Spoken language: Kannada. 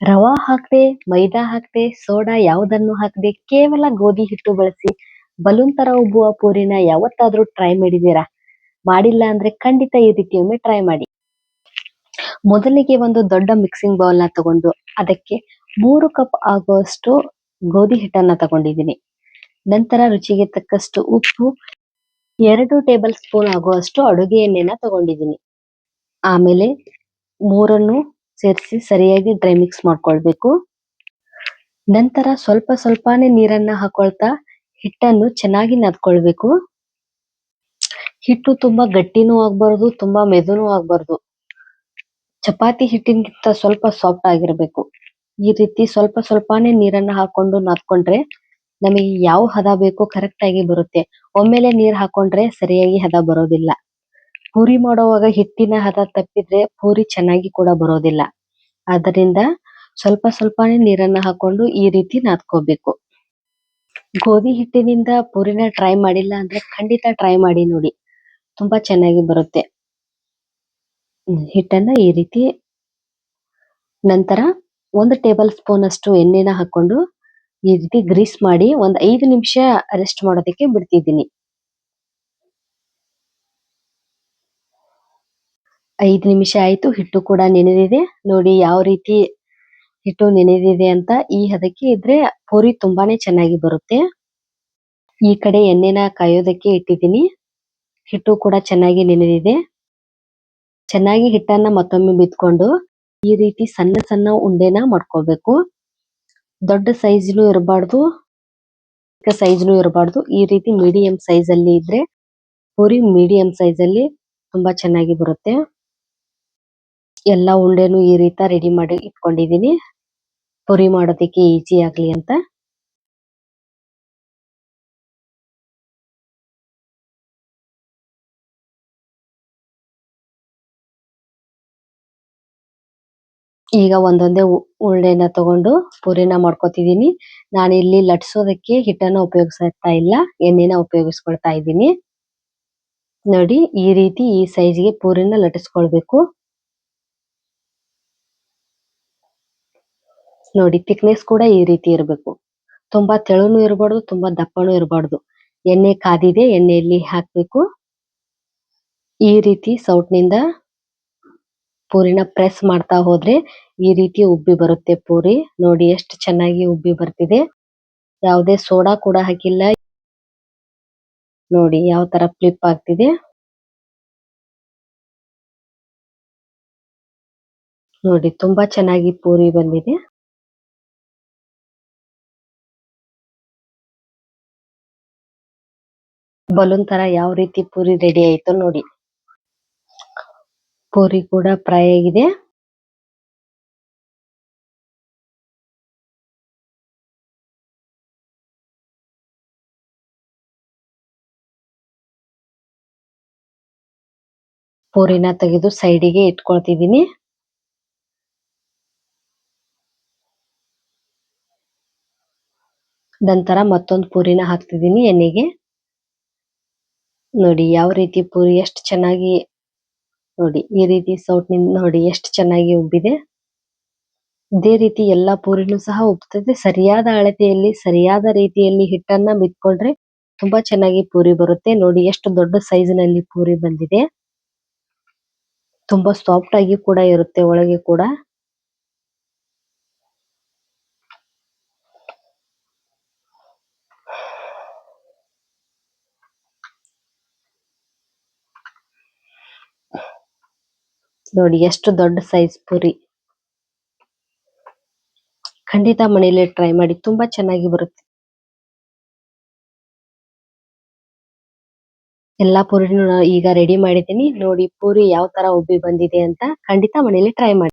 ರವಾ ಹಾಕದೆ, ಮೈದಾ ಹಾಕದೆ, ಸೋಡಾ ಯಾವುದನ್ನು ಹಾಕದೆ ಕೇವಲ ಗೋಧಿ ಹಿಟ್ಟು ಬಳಸಿ ಬಲೂನ್ ತರ ಉಬ್ಬುವ ಪೂರಿನ ಯಾವತ್ತಾದ್ರೂ ಟ್ರೈ ಮಾಡಿದೀರಾ ಮಾಡಿಲ್ಲ ಅಂದ್ರೆ ಖಂಡಿತ ಈ ರೀತಿ ಒಮ್ಮೆ ಟ್ರೈ ಮಾಡಿ. ಮೊದಲಿಗೆ ಒಂದು ದೊಡ್ಡ ಮಿಕ್ಸಿಂಗ್ ಬೌಲ್ನ ತಗೊಂಡು ಅದಕ್ಕೆ ಮೂರು ಕಪ್ ಆಗುವಷ್ಟು ಗೋಧಿ ಹಿಟ್ಟನ್ನ ತಗೊಂಡಿದ್ದೀನಿ. ನಂತರ ರುಚಿಗೆ ತಕ್ಕಷ್ಟು ಉಪ್ಪು, ಎರಡು ಟೇಬಲ್ ಸ್ಪೂನ್ ಆಗುವಷ್ಟು ಅಡುಗೆ ಎಣ್ಣೆನ ತಗೊಂಡಿದ್ದೀನಿ. ಆಮೇಲೆ ಮೂರನ್ನು ಸೇರಿಸಿ ಸರಿಯಾಗಿ ಡ್ರೈ ಮಿಕ್ಸ್ ಮಾಡ್ಕೊಳ್ಬೇಕು. ನಂತರ ಸ್ವಲ್ಪ ಸ್ವಲ್ಪನೇ ನೀರನ್ನ ಹಾಕೊಳ್ತಾ ಹಿಟ್ಟನ್ನು ಚೆನ್ನಾಗಿ ನಾದ್ಕೊಳ್ಬೇಕು. ಹಿಟ್ಟು ತುಂಬಾ ಗಟ್ಟಿನೂ ಆಗ್ಬಾರ್ದು, ತುಂಬಾ ಮೆದುನೂ ಆಗ್ಬಾರ್ದು. ಚಪಾತಿ ಹಿಟ್ಟಿನಗಿಂತ ಸ್ವಲ್ಪ ಸಾಫ್ಟ್ ಆಗಿರ್ಬೇಕು. ಈ ರೀತಿ ಸ್ವಲ್ಪ ಸ್ವಲ್ಪನೇ ನೀರನ್ನ ಹಾಕೊಂಡು ನಾದ್ಕೊಂಡ್ರೆ ನಮಗೆ ಯಾವ ಹದ ಬೇಕೋ ಕರೆಕ್ಟ್ ಆಗಿ ಬರುತ್ತೆ. ಒಮ್ಮೆಲೆ ನೀರ್ ಹಾಕೊಂಡ್ರೆ ಸರಿಯಾಗಿ ಹದ ಬರೋದಿಲ್ಲ. ಪೂರಿ ಮಾಡುವಾಗ ಹಿಟ್ಟಿನ ಹದ ತಪ್ಪಿದ್ರೆ ಪೂರಿ ಚೆನ್ನಾಗಿ ಕೂಡ ಬರೋದಿಲ್ಲ. ಆದ್ದರಿಂದ ಸ್ವಲ್ಪ ಸ್ವಲ್ಪನೇ ನೀರನ್ನ ಹಾಕೊಂಡು ಈ ರೀತಿ ನಾದ್ಕೋಬೇಕು. ಗೋಧಿ ಹಿಟ್ಟಿನಿಂದ ಪೂರಿನ ಟ್ರೈ ಮಾಡಿಲ್ಲ ಅಂದ್ರೆ ಖಂಡಿತ ಟ್ರೈ ಮಾಡಿ ನೋಡಿ. ತುಂಬಾ ಚೆನ್ನಾಗಿ ಬರುತ್ತೆ. ಹಿಟ್ಟನ್ನ ಈ ರೀತಿ ನಂತರ ಒಂದು ಟೇಬಲ್ ಸ್ಪೂನ್ ಅಷ್ಟು ಎಣ್ಣೆನ ಹಾಕೊಂಡು ಈ ರೀತಿ ಗ್ರೀಸ್ ಮಾಡಿ ಒಂದ್ ಐದು ನಿಮಿಷ ರೆಸ್ಟ್ ಮಾಡೋದಕ್ಕೆ ಬಿಡ್ತಿದ್ದೀನಿ. ಐದು ನಿಮಿಷ ಆಯ್ತು, ಹಿಟ್ಟು ಕೂಡ ನೆನೆದಿದೆ. ನೋಡಿ ಯಾವ ರೀತಿ ಹಿಟ್ಟು ನೆನೆದಿದೆ ಅಂತ ಈ ಹದಕ್ಕೆ ಇದ್ರೆ ಪೂರಿ ತುಂಬಾನೇ ಚೆನ್ನಾಗಿ ಬರುತ್ತೆ. ಈ ಕಡೆ ಎಣ್ಣೆನ ಕಾಯೋದಕ್ಕೆ ಇಟ್ಟಿದ್ದೀನಿ. ಹಿಟ್ಟು ಕೂಡ ಚೆನ್ನಾಗಿ ನೆನೆದಿದೆ. ಚೆನ್ನಾಗಿ ಹಿಟ್ಟನ್ನ ಮತ್ತೊಮ್ಮೆ ಬಿತ್ಕೊಂಡು ಈ ರೀತಿ ಸಣ್ಣ ಸಣ್ಣ ಉಂಡೆನ ಮಾಡ್ಕೋಬೇಕು. ದೊಡ್ಡ ಸೈಜ್ನು ಇರಬಾರ್ದು, ಚಿಕ್ಕ ಸೈಜ್ನು ಇರಬಾರ್ದು. ಈ ರೀತಿ ಮೀಡಿಯಂ ಸೈಜ್ ಅಲ್ಲಿ ಇದ್ರೆ ಪೂರಿ ಮೀಡಿಯಂ ಸೈಜ್ ಅಲ್ಲಿ ತುಂಬಾ ಚೆನ್ನಾಗಿ ಬರುತ್ತೆ. ಎಲ್ಲ ಉಂಡೆನು ಈ ರೀತಿ ರೆಡಿ ಮಾಡಿ ಇಟ್ಕೊಂಡಿದೀನಿ ಪೂರಿ ಮಾಡೋದಕ್ಕೆ ಈಜಿ ಆಗ್ಲಿ ಅಂತ. ಈಗ ಒಂದೊಂದೇ ಉಳ್ಳೆನ ತಗೊಂಡು ಪೂರಿನ ಮಾಡ್ಕೊತಿದೀನಿ ನಾನು ಇಲ್ಲಿ ಲಟ್ಸೋದಕ್ಕೆ ಹಿಟ್ಟನ್ನ ಉಪಯೋಗಿಸ್ತಾ ಇಲ್ಲ, ಎಣ್ಣೆನ ಉಪಯೋಗಿಸ್ಕೊಳ್ತಾ ಇದ್ದೀನಿ. ನೋಡಿ, ಈ ರೀತಿ ಈ ಸೈಜ್ಗೆ ಪೂರಿನ ಲಟ್ಟಿಸ್ಕೊಳ್ಬೇಕು. ನೋಡಿ ಥಿಕ್ನೆಸ್ ಕೂಡ ಈ ರೀತಿ ಇರಬೇಕು. ತುಂಬಾ ತೆಳುನು ಇರಬಾರ್ದು, ತುಂಬಾ ದಪ್ಪನು ಇರಬಾರ್ದು. ಎಣ್ಣೆ ಕಾದಿದೆ, ಎಣ್ಣೆಯಲ್ಲಿ ಹಾಕ್ಬೇಕು. ಈ ರೀತಿ ಸೌಟ್ನಿಂದ ಪೂರಿನ ಪ್ರೆಸ್ ಮಾಡ್ತಾ ಹೋದ್ರೆ ಈ ರೀತಿ ಉಬ್ಬಿ ಬರುತ್ತೆ ಪೂರಿ. ನೋಡಿ, ಎಷ್ಟು ಚೆನ್ನಾಗಿ ಉಬ್ಬಿ ಬರ್ತಿದೆ. ಯಾವುದೇ ಸೋಡಾ ಕೂಡ ಹಾಕಿಲ್ಲ. ನೋಡಿ, ಯಾವ ತರ ಫ್ಲಿಪ್ ಆಗ್ತಿದೆ. ನೋಡಿ, ತುಂಬಾ ಚೆನ್ನಾಗಿ ಪೂರಿ ಬಂದಿದೆ. ಬಲೂನ್ ತರ ಯಾವ ರೀತಿ ಪೂರಿ ರೆಡಿ ಆಯಿತು ನೋಡಿ. ಪೂರಿ ಕೂಡ ಫ್ರೈ ಆಗಿದೆ. ಪೂರಿನ ತೆಗೆದು ಸೈಡಿಗೆ ಇಟ್ಕೊಳ್ತಿದೀನಿ ನಂತರ ಮತ್ತೊಂದು ಪೂರಿನ ಹಾಕ್ತಿದೀನಿ ಎಣ್ಣೆಗೆ. ನೋಡಿ ಯಾವ ರೀತಿ ಪೂರಿ ಎಷ್ಟು ಚೆನ್ನಾಗಿ ನೋಡಿ, ಈ ರೀತಿ ಸೌಟ್ನಿಂದ ನೋಡಿ ಎಷ್ಟು ಚೆನ್ನಾಗಿ ಉಬ್ಬಿದೆ. ಇದೇ ರೀತಿ ಎಲ್ಲಾ ಪೂರಿನೂ ಸಹ ಉಬ್ಬುತ್ತದೆ ಸರಿಯಾದ ಅಳತೆಯಲ್ಲಿ, ಸರಿಯಾದ ರೀತಿಯಲ್ಲಿ ಹಿಟ್ಟನ್ನ ಬಿತ್ಕೊಂಡ್ರೆ ತುಂಬಾ ಚೆನ್ನಾಗಿ ಪೂರಿ ಬರುತ್ತೆ. ನೋಡಿ ಎಷ್ಟು ದೊಡ್ಡ ಸೈಜ್ನಲ್ಲಿ ಪೂರಿ ಬಂದಿದೆ. ತುಂಬಾ ಸಾಫ್ಟ್ ಆಗಿ ಕೂಡ ಇರುತ್ತೆ ಒಳಗೆ ಕೂಡ. ನೋಡಿ, ಎಷ್ಟು ದೊಡ್ಡ ಸೈಜ್ ಪುರಿ. ಖಂಡಿತ ಮನೇಲಿ ಟ್ರೈ ಮಾಡಿ, ತುಂಬಾ ಚೆನ್ನಾಗಿ ಬರುತ್ತೆ. ಎಲ್ಲಾ ಪೂರಿನೂ ಈಗ ರೆಡಿ ಮಾಡಿದ್ದೀನಿ. ನೋಡಿ, ಪೂರಿ ಯಾವ ತರ ಉಬ್ಬಿ ಬಂದಿದೆ ಅಂತ ಖಂಡಿತ ಮನೇಲಿ ಟ್ರೈ ಮಾಡಿ.